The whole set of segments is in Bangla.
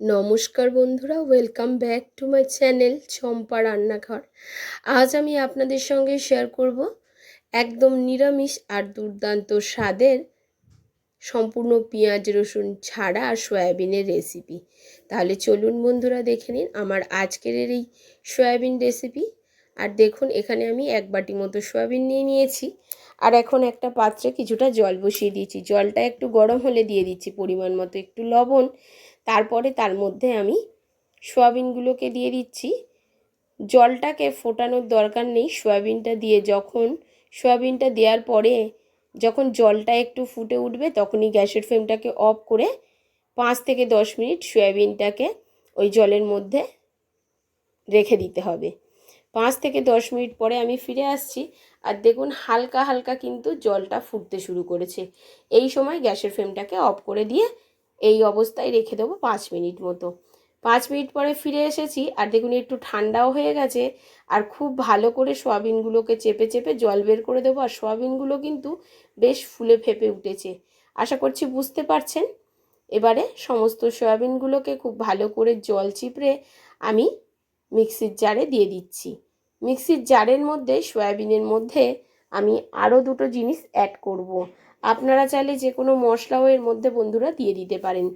নমস্কার বন্ধুরা welcome back to my channel Champa রান্নাঘর। আজ আমি আপনাদের সঙ্গে শেয়ার করব একদম নিরামিষ আর দুর্দান্ত স্বাদের সম্পূর্ণ পেঁয়াজ, রসুন ছাড়া আর সয়াবিনের রেসিপি তাহলে চলুন বন্ধুরা, দেখে নিন আমার আজকের এই সয়াবিন রেসিপি আর দেখুন, এখানে আমি এক বাটি মতো সয়াবিন নিয়ে নিয়েছি। আর এখন একটা পাত্রে কিছুটা জল বসিয়ে দিয়েছি। জলটা একটু গরম হলে দিয়ে দিচ্ছি, পরিমাণ মতো একটু লবণ। তারপরে তার মধ্যে আমি সোয়াবিনগুলোকে দিয়ে দিচ্ছি। জলটাকে ফোটানোর দরকার নেই, সোয়াবিনটা দিয়ে যখন, সোয়াবিনটা দেওয়ার পরে যখন জলটা একটু ফুটে উঠবে তখনই গ্যাসের ফ্লেমটাকে অফ করে পাঁচ থেকে দশ মিনিট সয়াবিনটাকে ওই জলের মধ্যে রেখে দিতে হবে। পাঁচ থেকে দশ মিনিট পরে আমি ফিরে আসছি আর দেখুন হালকা হালকা কিন্তু জলটা ফুটতে শুরু করেছে। এই সময় গ্যাসের ফ্লেমটাকে অফ করে দিয়ে এই অবস্থায় রেখে দেবো পাঁচ মিনিট মতো। পাঁচ মিনিট পরে ফিরে এসেছি আর দেখুন একটু ঠান্ডাও হয়ে গেছে আর খুব ভালো করে সোয়াবিনগুলোকে চেপে চেপে জল বের করে দেবো আর সোয়াবিনগুলো কিন্তু বেশ ফুলে ফেপে উঠেছে। আশা করছি বুঝতে পারছেন? এবারে সমস্ত সয়াবিনগুলোকে খুব ভালো করে জল চিপড়ে আমি মিক্সির জারে দিয়ে দিচ্ছি। মিক্সির জারের মধ্যে, সয়াবিনের মধ্যে আমি আরও দুটো জিনিস অ্যাড করব। আপনারা চাইলে যে কোনো মশলাও এর মধ্যে বন্ধুরা দিয়ে দিতে পারেন।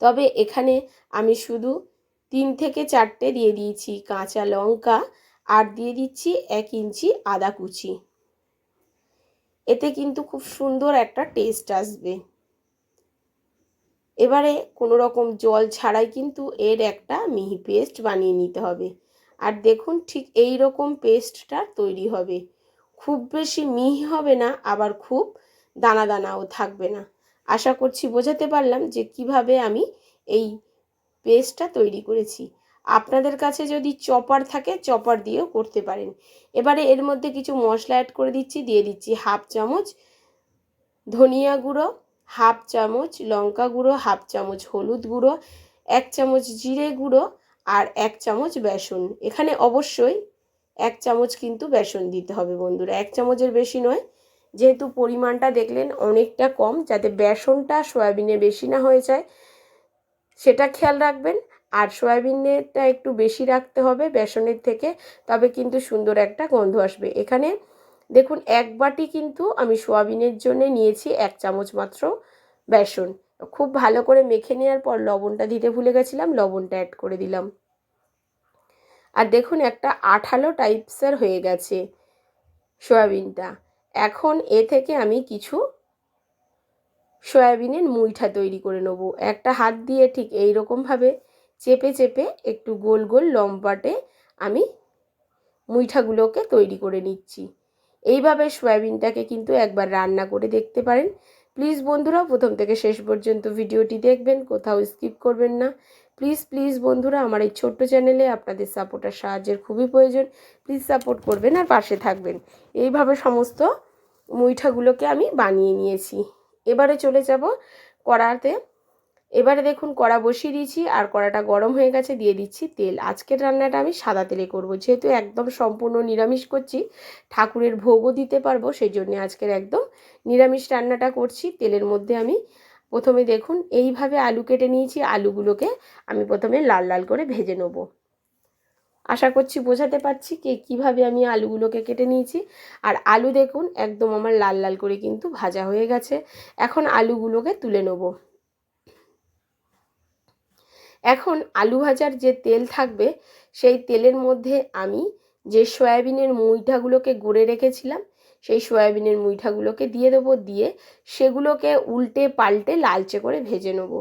তবে এখানে আমি শুধু তিন থেকে চারটে দিয়ে দিয়েছি কাঁচা লঙ্কা আর দিয়ে দিচ্ছি এক ইঞ্চি আদা কুচি। এতে কিন্তু খুব সুন্দর একটা টেস্ট আসবে। এবারে কোনো রকম জল ছাড়াই কিন্তু এর একটা মিহি পেস্ট বানিয়ে নিতে হবে। আর দেখুন ঠিক এই রকম পেস্টটা তৈরি হবে। খুব বেশি মিহি হবে না, আবার খুব দানা দানাও থাকবে না। আশা করছি বোঝাতে পারলাম যে কীভাবে আমি এই পেস্টটা তৈরি করেছি। আপনাদের কাছে যদি চপার থাকে, চপার দিয়েও করতে পারেন। এবারে এর মধ্যে কিছু মশলা অ্যাড করে দিচ্ছি, দিয়ে দিচ্ছি হাফ চামচ ধনিয়া গুঁড়ো, হাফ চামচ লঙ্কা গুঁড়ো, হাফ চামচ হলুদ গুঁড়ো, এক চামচ জিরে গুঁড়ো আর এক চামচ বেসন। এখানে অবশ্যই এক চামচ কিন্তু বেসন দিতে হবে বন্ধুরা। এক চামচের বেশি নয়, যেহেতু পরিমাণটা দেখলেন অনেকটা কম, যাতে বেসনটা সয়াবিনে বেশি না হয়ে যায়, সেটা খেয়াল রাখবেন। আর সয়াবিনেরটা একটু বেশি রাখতে হবে বেসনের থেকে, তবে কিন্তু সুন্দর একটা গন্ধ আসবে। এখানে দেখুন, এক বাটি কিন্তু আমি সোয়াবিনের জন্য নিয়েছি এক চামচ মাত্র বেসন। খুব ভালো করে মেখে নেওয়ার পর লবণটা দিতে ভুলে গেছিলাম, লবণটা অ্যাড করে দিলাম। আর দেখুন একটা আঠালো টাইপসের হয়ে গেছে সয়াবিনটা। এখন এ থেকে আমি কিছু সয়াবিনের মুইঠা তৈরি করে নেব। একটা হাত দিয়ে ঠিক এই রকমভাবে চেপে চেপে একটু গোল গোল লম্বাটে আমি মুইঠাগুলোকে তৈরি করে নিচ্ছি। এইভাবে সয়াবিনটাকে কিন্তু একবার রান্না করে দেখতে পারেন। প্লিজ বন্ধুরা, প্রথম থেকে শেষ পর্যন্ত ভিডিওটি দেখবেন, কোথাও স্কিপ করবেন না। প্লিজ প্লিজ বন্ধুরা, আমার এই ছোট্ট চ্যানেলে আপনাদের সাপোর্ট আর সাহায্যের খুবই প্রয়োজন। প্লিজ সাপোর্ট করবেন আর পাশে থাকবেন। এইভাবে সমস্ত মুইঠাগুলোকে আমি বানিয়ে নিয়েছি। এবারে চলে যাব কড়াতে। এবারে দেখুন, কড়া বসিয়ে দিয়েছি আর কড়াটা গরম হয়ে গেছে, দিয়ে দিচ্ছি তেল। আজকের রান্নাটা আমি সাদা তেলে করব। যেহেতু একদম সম্পূর্ণ নিরামিষ করছি, ঠাকুরের ভোগও দিতে পারব, সেই জন্য আজকের একদম নিরামিষ রান্নাটা করছি। তেলের মধ্যে আমি প্রথমে দেখুন, এইভাবে আলু কেটে নিয়েছি, আলুগুলোকে আমি প্রথমে লাল লাল করে ভেজে নেব। আশা করছি বোঝাতে পারছি কে কীভাবে আমি আলুগুলোকে কেটে নিয়েছি। আর আলু দেখুন, একদম আমার লাল লাল করে কিন্তু ভাজা হয়ে গেছে। এখন আলুগুলোকে তুলে নেব। এখন আলু ভাজার যে তেল থাকবে, সেই তেলের মধ্যে আমি যে সয়াবিনের মুইঠাগুলোকে গড়ে রেখেছিলাম সেই সয়াবিনের মুইঠাগুলোকে দিয়ে দেবো, দিয়ে সেগুলোকে উল্টে পাল্টে লালচে করে ভেজে নেব।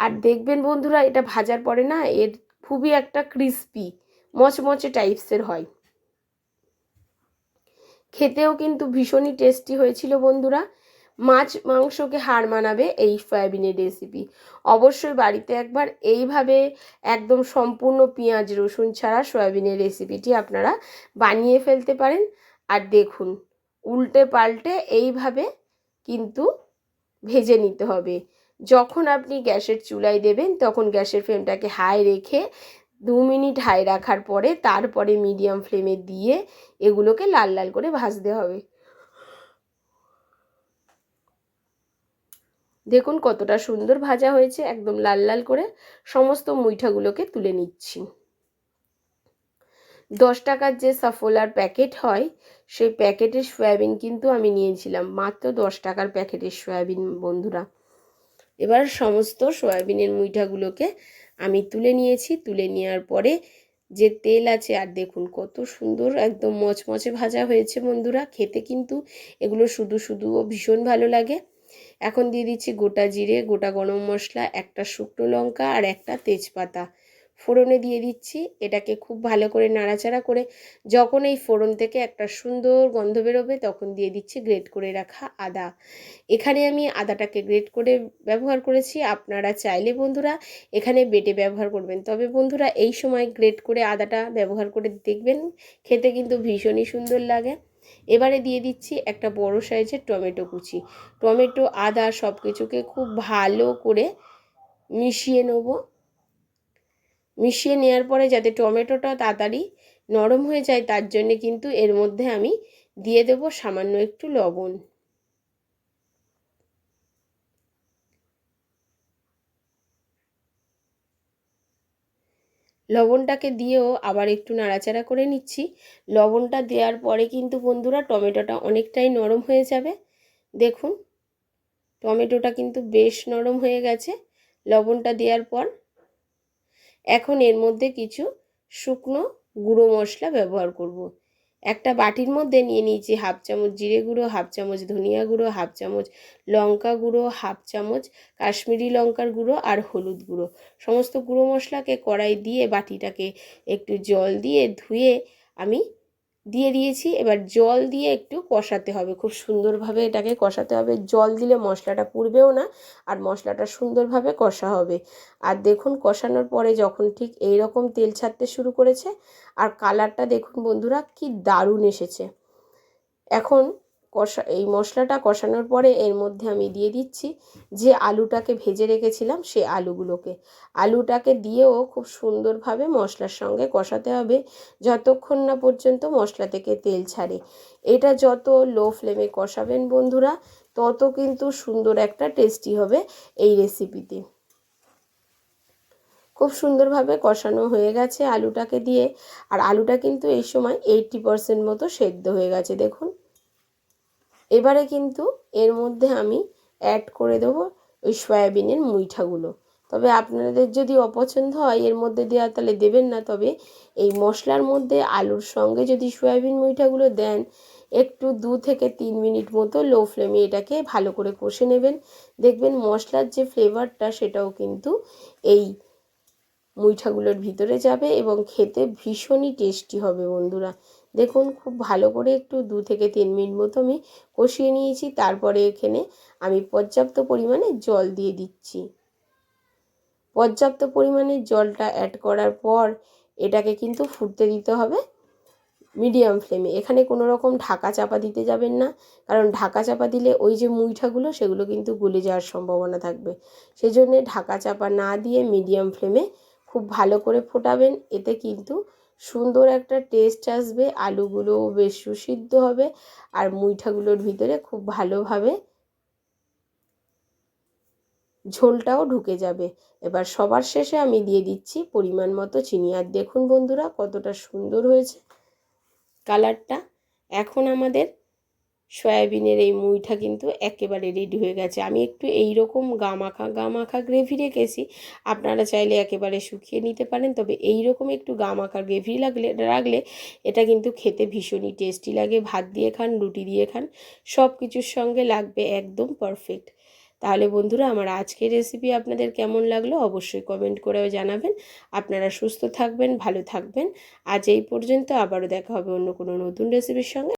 আর দেখবেন বন্ধুরা, এটা ভাজার পরে না, এর খুবই একটা ক্রিস্পি মচমচে টাইপসের হয়। খেতেও কিন্তু ভীষণই টেস্টি হয়েছিল বন্ধুরা। মাছ মাংসকে হার মানাবে এই সয়াবিনের রেসিপি অবশ্যই বাড়িতে একবার এইভাবে একদম সম্পূর্ণ পেঁয়াজ, রসুন ছাড়া সয়াবিনের রেসিপিটি আপনারা বানিয়ে ফেলতে পারেন। আর দেখুন উল্টে পাল্টে এইভাবে কিন্তু ভেজে নিতে হবে। যখন আপনি গ্যাসের চুলায় দেবেন, তখন গ্যাসের ফ্লেমটাকে হাই রেখে দু মিনিট হাই রাখার পরে তারপরে মিডিয়াম ফ্লেমে দিয়ে এগুলোকে লাল লাল করে ভাজতে হবে। দেখুন কতটা সুন্দর ভাজা হয়েছে, একদম লাল লাল করে। সমস্ত মুইঠাগুলোকে তুলে নিচ্ছি। দশ টাকার যে সাফোলার প্যাকেট হয়, সেই প্যাকেটের সয়াবিন কিন্তু আমি নিয়েছিলাম। মাত্র দশ টাকার প্যাকেটের সয়াবিন, বন্ধুরা। এবার সমস্ত সয়াবিনের মুইঠাগুলোকে আমি তুলে নিয়েছি। তুলে নেওয়ার পরে যে তেল আছে, আর দেখুন কত সুন্দর একদম মচমচে ভাজা হয়েছে, বন্ধুরা। খেতে কিন্তু এগুলো শুধু শুধুও ভীষণ ভালো লাগে। এখন দিয়ে দিচ্ছি গোটা জিরে, গোটা গরম মশলা, একটা শুকনো লঙ্কা আর একটা তেজপাতা। ফোড়নে দিয়ে দিচ্ছি। এটাকে খুব ভালো করে নাড়াচাড়া করে যখন এই ফোড়ন থেকে একটা সুন্দর গন্ধ বেরোবে তখন দিয়ে দিচ্ছি গ্রেট করে রাখা আদা। এখানে আমি আদাটাকে গ্রেট করে ব্যবহার করেছি। আপনারা চাইলে বন্ধুরা এখানে বেটে ব্যবহার করবেন। তবে বন্ধুরা এই সময় গ্রেট করে আদাটা ব্যবহার করে দেখবেন, খেতে কিন্তু ভীষণই সুন্দর লাগে। এবারে দিয়ে দিচ্ছি একটা বড় সাইজের টমেটো কুচি। টমেটো, আদা সব কিছুকে খুব ভালো করে মিশিয়ে নেব। মিশিয়ে নেওয়ার পরে যাতে টমেটোটা তাড়াতাড়ি নরম হয়ে যায়, তার জন্যে কিন্তু এর মধ্যে আমি দিয়ে দেব সামান্য একটু লবণ। লবণটাকে দিয়েও আবার একটু নাড়াচাড়া করে নিচ্ছি। লবণটা দেওয়ার পরে কিন্তু বন্ধুরা টমেটোটা অনেকটাই নরম হয়ে যাবে। দেখুন, টমেটোটা কিন্তু বেশ নরম হয়ে গেছে। লবণটা দেওয়ার পর এখন এর মধ্যে কিছু শুকনো গুঁড়ো মশলা ব্যবহার করব। একটা বাটির মধ্যে নিয়ে নিয়েছি হাফ চামচ জিরে গুঁড়ো, হাফ চামচ ধনিয়া গুঁড়ো, হাফ চামচ লঙ্কা গুঁড়ো, হাফ চামচ কাশ্মীরি লঙ্কার গুঁড়ো আর হলুদ গুঁড়ো সমস্ত গুঁড়ো মশলাকে কড়াই দিয়ে বাটিটাকে একটু জল দিয়ে ধুয়ে আমি দিয়ে দিয়েছি। এবার জল দিয়ে একটু কষাতে হবে। খুব সুন্দরভাবে এটাকে কষাতে হবে। জল দিলে মশলাটা পুড়বেও না, আর মশলাটা সুন্দরভাবে কষা হবে। আর দেখুন, কষানোর পরে যখন ঠিক এই রকম তেল ছাড়তে শুরু করেছে, আর কালারটা দেখুন বন্ধুরা, কি দারুণ এসেছে। এখন কষা, এই মশলাটা কষানোর পরে এর মধ্যে আমি দিয়ে দিচ্ছি যে আলুটাকে ভেজে রেখেছিলাম সে আলুগুলোকে। আলুটাকে দিয়েও খুব সুন্দরভাবে মশলার সঙ্গে কষাতে হবে যতক্ষণ না পর্যন্ত মশলা থেকে তেল ছাড়ে। এটা যত লো ফ্লেমে কষাবেন বন্ধুরা, তত কিন্তু সুন্দর একটা টেস্টি হবে এই রেসিপিতে খুব সুন্দরভাবে কষানো হয়ে গেছে আলুটাকে দিয়ে। আর আলুটা কিন্তু এই সময় এইটটি পারসেন্ট মতো সেদ্ধ হয়ে গেছে, দেখুন। এবারে কিন্তু এর মধ্যে আমি অ্যাড করে দেবো ওই সয়াবিনের মুইঠাগুলো। তবে আপনাদের যদি অপছন্দ হয় এর মধ্যে দেওয়া, তাহলে দেবেন না। তবে এই মশলার মধ্যে আলুর সঙ্গে যদি সয়াবিন মুইঠাগুলো দেন, একটু দু থেকে তিন মিনিট মতো লো ফ্লেমে এটাকে ভালো করে কষে নেবেন। দেখবেন মশলার যে ফ্লেভারটা সেটাও কিন্তু এই মুইঠাগুলোর ভিতরে যাবে এবং খেতে ভীষণই টেস্টি হবে বন্ধুরা। দেখুন, খুব ভালো করে একটু দু থেকে তিন মিনিট মতো আমি কষিয়ে নিয়েছি। তারপরে এখানে আমি পর্যাপ্ত পরিমাণে জল দিয়ে দিচ্ছি। পর্যাপ্ত পরিমাণে জলটা অ্যাড করার পর এটাকে কিন্তু ফুটতে দিতে হবে মিডিয়াম ফ্লেমে এখানে কোনো রকম ঢাকা চাপা দিতে যাবেন না, কারণ ঢাকা চাপা দিলে ওই যে মুইঠাগুলো, সেগুলো কিন্তু গলে যাওয়ার সম্ভাবনা থাকবে। সেজন্যে ঢাকা চাপা না দিয়ে মিডিয়াম ফ্লেমে খুব ভালো করে ফোটাবেন। এতে কিন্তু সুন্দর একটা টেস্ট আসবে, আলুগুলোও বেশ সুসিদ্ধ হবে আর মুইঠাগুলোর ভিতরে খুব ভালোভাবে ঝোলটাও ঢুকে যাবে। এবার সবার শেষে আমি দিয়ে দিচ্ছি পরিমাণ মতো চিনি। আর দেখুন বন্ধুরা কতটা সুন্দর হয়েছে কালারটা এখন আমাদের সয়াবিনের এই মুইটা কিন্তু একেবারে রেডি হয়ে গেছে। আমি একটু এই রকম গামাখা গামাখা গ্রেভি রেখেছি, আপনারা চাইলে একেবারে শুকিয়ে নিতে পারেন, তবে এই রকম একটু গা মাখা গ্রেভি লাগলে, রাখলে এটা কিন্তু খেতে ভীষণই টেস্টি লাগে। ভাত দিয়ে খান, রুটি দিয়ে খান সব কিছুর সঙ্গে লাগবে একদম পারফেক্ট তাহলে বন্ধুরা, আমার আজকের রেসিপি আপনাদের কেমন লাগল অবশ্যই কমেন্ট করেও জানাবেন। আপনারা সুস্থ থাকবেন, ভালো থাকবেন। আজ এই পর্যন্ত আবারও দেখা হবে অন্য কোনো নতুন রেসিপির সঙ্গে।